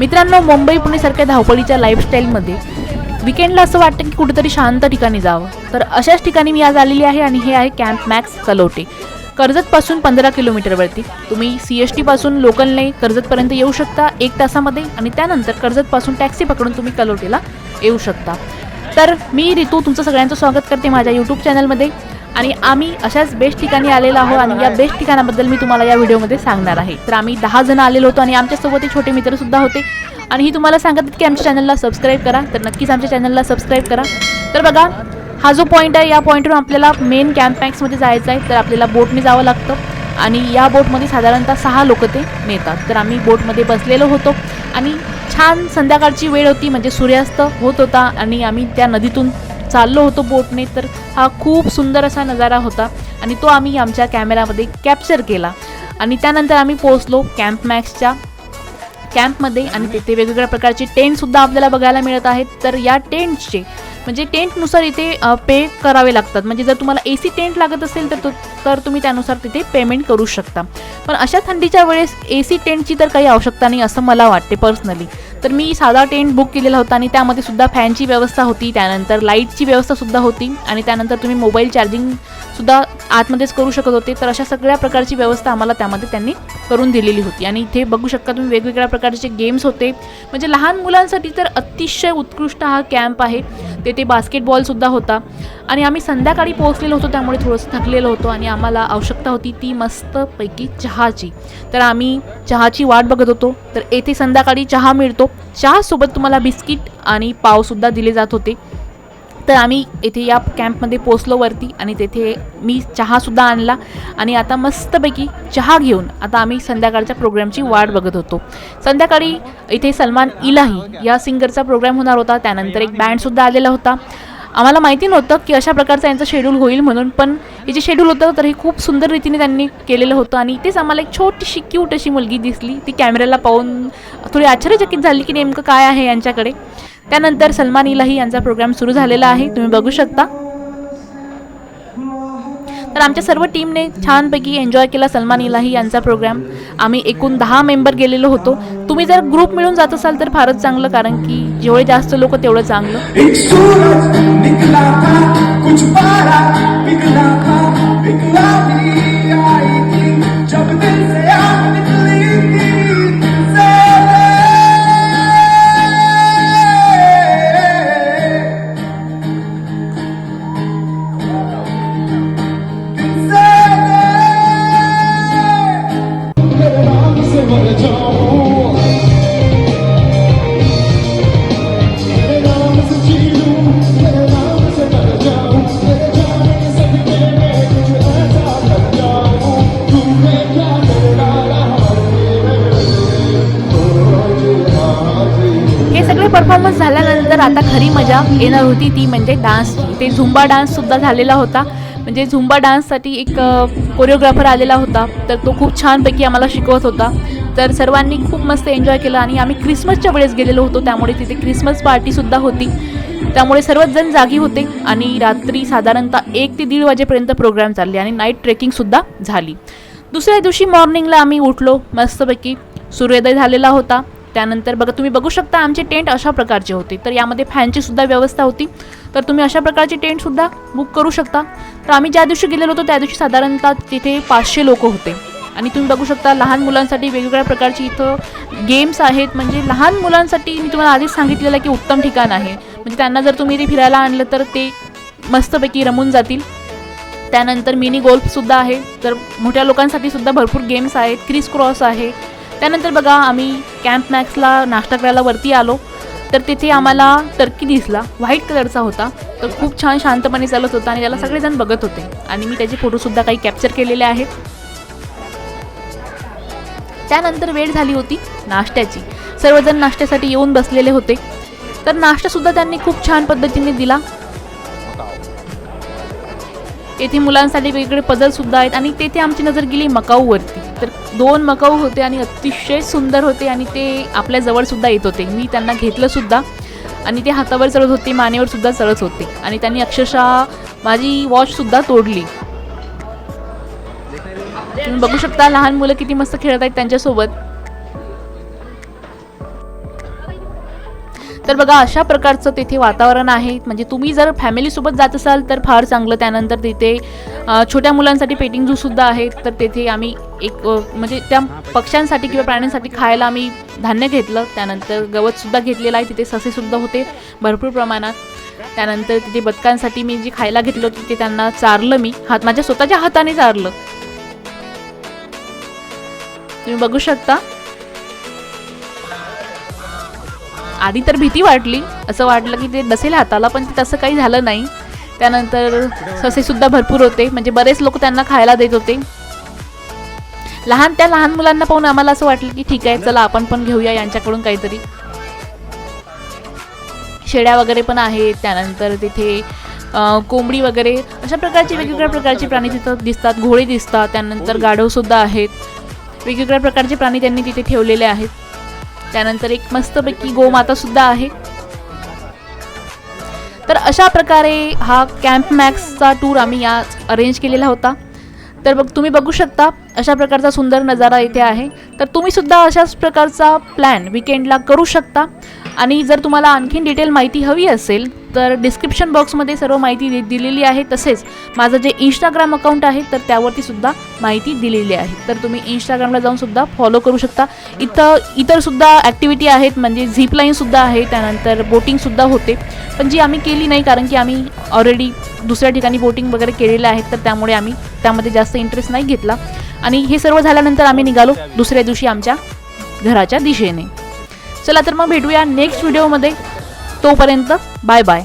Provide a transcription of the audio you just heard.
मित्रांनो मुंबई पुणेसारख्या धावपळीच्या लाईफस्टाईलमध्ये विकेंडला असं वाटतं की कुठेतरी शांत ठिकाणी जावं. तर अशाच ठिकाणी मी आज आलेली आहे आणि हे आहे कॅम्प मॅक्स कलोटे कर्जतपासून पंधरा किलोमीटरवरती तुम्ही सी एस टीपासून लोकलने कर्जतपर्यंत येऊ शकता एक तासामध्ये आणि त्यानंतर कर्जतपासून टॅक्सी पकडून तुम्ही कलोटेला येऊ शकता. तर मी रितू तुमचं सगळ्यांचं स्वागत करते माझ्या यूट्यूब चॅनलमध्ये आणि आम्ही अशाच बेस्ट ठिकाणी आलेलो आहोत आणि या बेस्ट ठिकाणाबद्दल मी तुम्हाला या व्हिडिओमध्ये सांगणार आहे. तर आम्ही दहा जण आलेलो होतो आणि आमच्यासोबत एक छोटे मित्रसुद्धा होते. आणि ही तुम्हाला सांगत आहेत की आमच्या चॅनलला सबस्क्राईब करा. तर नक्कीच आमच्या चॅनलला सबस्क्राईब करा. तर बघा हा जो पॉईंट आहे या पॉईंटवरून आपल्याला मेन कॅम्प मॅक्समध्ये जायचं आहे. तर आपल्याला बोटने जावं लागतं. आणि या बोटमध्ये साधारणतः सहा लोक ते नेतात. तर आम्ही बोटमध्ये बसलेलो होतो. आणि छान संध्याकाळची वेळ होती. म्हणजे सूर्यास्त होत होता. आणि आम्ही त्या नदीतून चाललो होतो बोटने तर हा खूप सुंदर असा नजारा होता आणि तो आम्ही आमच्या कॅमेरामध्ये कॅप्चर केला. आणि त्यानंतर आम्ही पोहोचलो कॅम्प मॅक्सच्या कॅम्पमध्ये आणि तिथे वेगवेगळ्या प्रकारचे टेंटसुद्धा आपल्याला बघायला मिळत आहेत. तर या टेंटचे म्हणजे टेंटनुसार इथे पे करावे लागतात. म्हणजे जर तुम्हाला ए सी टेंट लागत असेल तर तो तर तुम्ही त्यानुसार तिथे पेमेंट करू शकता. पण अशा थंडीच्या वेळेस ए सी टेंटची तर काही आवश्यकता नाही असं मला वाटते पर्सनली तर मी साधा टेंट बुक केलेला होता आणि त्यामध्ये सुद्धा फॅनची व्यवस्था होती. त्यानंतर लाईटची व्यवस्थासुद्धा होती आणि त्यानंतर तुम्ही मोबाईल चार्जिंगसुद्धा आतमध्येच करू शकत होते. तर अशा सगळ्या प्रकारची व्यवस्था आम्हाला त्यामध्ये त्यांनी करून दिलेली होती. आणि इथे बघू शकता तुम्ही वेगवेगळ्या प्रकारचे गेम्स होते. म्हणजे लहान मुलांसाठी तर अतिशय उत्कृष्ट हा कॅम्प आहे. तेथे बास्केटबॉलसुद्धा होता. आणि आम्ही संध्याकाळी पोहोचलेलो होतो त्यामुळे थोडंसं थकलेलो होतो आणि आम्हाला आवश्यकता होती ती मस्तपैकी चहाची. तर आम्ही चहाची वाट बघत होतो. तर येथे संध्याकाळी चहा मिळतो. चहासोबत तुम्हाला बिस्किट आणि पावसुद्धा दिले जात होते. तर आम्ही येथे या कॅम्पमध्ये पोचलो वरती आणि तेथे मी चहासुद्धा आणला आणि आता मस्तपैकी चहा घेऊन आता आम्ही संध्याकाळच्या प्रोग्रामची वाट बघत होतो. संध्याकाळी इथे सलमान इलाही या सिंगरचा प्रोग्राम होणार होता. त्यानंतर एक बँडसुद्धा आलेला होता. आम्हाला माहिती नव्हतं की अशा प्रकारचं यांचं शेड्यूल होईल म्हणून पण हे जे शेड्यूल होतं तर हे खूप सुंदर रीतीने त्यांनी केलेलं होतं आणि इथेच आम्हाला एक छोटीशी क्यूट अशी मुलगी दिसली. ती कॅमेऱ्याला पाहून थोडी आश्चर्यचकित झाली की नेमकं काय आहे यांच्याकडे. त्यानंतर सलमान इलाही यांचा प्रोग्राम सुरू झालेला आहे. तुम्ही बघू शकता. तर आमच्या सर्व टीमने छानपैकी एन्जॉय केला सलमान इलाही यांचा प्रोग्राम आम्ही एकूण दहा मेंबर गेलेलो होतो. तुम्ही जर ग्रुप मिळून जात असाल तर फारच चांगलं कारण की जेवढे जास्त लोक तेवढं चांगलं. तर आता खरी मजा येणार होती ती म्हणजे डान्सची. ते झुंबा डान्ससुद्धा झालेला होता. म्हणजे झुंबा डान्ससाठी एक कोरिओग्राफर आलेला होता. तर तो खूप छानपैकी आम्हाला शिकवत होता. तर सर्वांनी खूप मस्त एन्जॉय केलं आणि आम्ही क्रिसमसच्या वेळेस गेलेलो होतो. त्यामुळे तिथे क्रिसमस पार्टीसुद्धा होती. त्यामुळे सर्वच जण जागी होते आणि रात्री साधारणतः एक ते दीड वाजेपर्यंत प्रोग्राम चालले आणि नाईट ट्रेकिंगसुद्धा झाली. दुसऱ्या दिवशी मॉर्निंगला आम्ही उठलो. मस्तपैकी सूर्योदय झालेला होता. त्यानंतर बघा तुम्ही बघू शकता आमचे टेंट अशा प्रकारचे होते. तर यामध्ये फॅनची सुद्धा व्यवस्था होती. तर तुम्ही अशा प्रकारचे टेंटसुद्धा बुक करू शकता. तर आम्ही ज्या दिवशी गेलेलो होतो त्या दिवशी साधारणतः तिथे पाचशे लोक होते. आणि तुम्ही बघू शकता लहान मुलांसाठी वेगवेगळ्या प्रकारची इथं गेम्स आहेत. म्हणजे लहान मुलांसाठी मी तुम्हाला आधीच सांगितलेलं आहे की उत्तम ठिकाण आहे. म्हणजे त्यांना जर तुम्ही इथे फिरायला आणलं तर ते मस्तपैकी रमून जातील. त्यानंतर मिनी गोल्फसुद्धा आहे. तर मोठ्या लोकांसाठी सुद्धा भरपूर गेम्स आहेत. क्रिस क्रॉस आहे. त्यानंतर बघा आम्ही कॅम्प मॅक्सला नाश्ता करायला वरती आलो. तर तिथे आम्हाला टर्की दिसला. व्हाईट कलरचा होता. तर खूप छान शांतपणे चालत होता आणि त्याला सगळेजण बघत होते. आणि मी त्याचे फोटोसुद्धा काही कॅप्चर केलेले आहेत. त्यानंतर वेळ झाली होती नाश्त्याची. सर्वजण नाश्त्यासाठी येऊन बसलेले होते. तर नाश्तासुद्धा त्यांनी खूप छान पद्धतीने दिला. येथे मुलांसाठी वेगवेगळे पझल सुद्धा आहेत आणि तेथे आमची नजर गेली मकाऊवरती तर दोन मकाऊ होते आणि अतिशय सुंदर होते आणि ते आपल्या जवळ सुद्धा येत होते. मी त्यांना घेतलं सुद्धा आणि ते हातावर चढत होते मानेवर सुद्धा चढत होते आणि त्यांनी अक्षरशः माझी वॉच सुद्धा तोडली. तुम्ही बघू शकता लहान मुलं किती मस्त खेळत आहेत त्यांच्यासोबत. तर बघा अशा प्रकारचं तिथे वातावरण आहे. म्हणजे तुम्ही जर फॅमिलीसोबत जात असाल तर फार चांगलं. त्यानंतर तिथे छोट्या मुलांसाठी पेटिंग झूसुद्धा आहे तर तेथे आम्ही एक म्हणजे त्या पक्ष्यांसाठी किंवा प्राण्यांसाठी खायला आम्ही धान्य घेतलं. त्यानंतर गवतसुद्धा घेतलेलं आहे. तिथे ससेसुद्धा होते भरपूर प्रमाणात. त्यानंतर तिथे बदकांसाठी मी जे खायला घेतलं होतं ते त्यांना चारलं मी. हात माझ्या स्वतःच्या हाताने चारलं. तुम्ही बघू शकता. आधी तर भीती वाटली असं वाटलं की ते बसेल हाताला पण ते तसं काही झालं नाही. त्यानंतर ससेसुद्धा भरपूर होते म्हणजे बरेच लोक त्यांना खायला देत होते. लहान त्या लहान मुलांना पाहून आम्हाला असं वाटलं की ठीक आहे चला आपण पण घेऊया यांच्याकडून काहीतरी. शेळ्या वगैरे पण आहेत त्यानंतर तिथे कोंबडी वगैरे अशा प्रकारचे वेगवेगळ्या प्रकारचे प्राणी तिथं दिसतात घोडे दिसतात त्यानंतर गाढवसुद्धा आहेत. वेगवेगळ्या प्रकारचे प्राणी त्यांनी तिथे ठेवलेले आहेत. त्यानंतर एक मस्तपैकी गोमाता सुद्धा आहे. तर अशा प्रकारे हा कॅम्प मॅक्सचा टूर आम्ही या अरेंज केलेला होता. तर बघ तुम्ही बघू शकता अशा प्रकारचा सुंदर नजारा इथे आहे. तर तुम्ही सुद्धा अशाच प्रकारचा प्लॅन विकेंडला करू शकता. आणि जर तुम्हाला आणखीन डिटेल माहिती हवी असेल तर डिस्क्रिप्शन बॉक्समध्ये सर्व माहिती दि दिलेली आहे. तसेच माझं जे इंस्टाग्राम अकाउंट आहे तर त्यावरती सुद्धा माहिती दिलेली आहे. तर तुम्ही इंस्टाग्रामला जाऊन सुद्धा फॉलो करू शकता. इथं इतर सुद्धा ॲक्टिव्हिटी आहेत म्हणजे झिप लाईनसुद्धा आहे त्यानंतर बोटिंगसुद्धा होते. पण जी आम्ही केली नाही कारण की आम्ही ऑलरेडी दुसऱ्या ठिकाणी बोटिंग वगैरे केलेलं आहे तर त्यामुळे आम्ही त्यामध्ये जास्त इंटरेस्ट नाही घेतला. आणि हे सर्व झाल्यानंतर आम्ही निघालो दुसऱ्या दिवशी आमच्या घराच्या दिशेने. चला तर मग भेटूया नेक्स्ट व्हिडिओमध्ये तोपर्यंत बाय बाय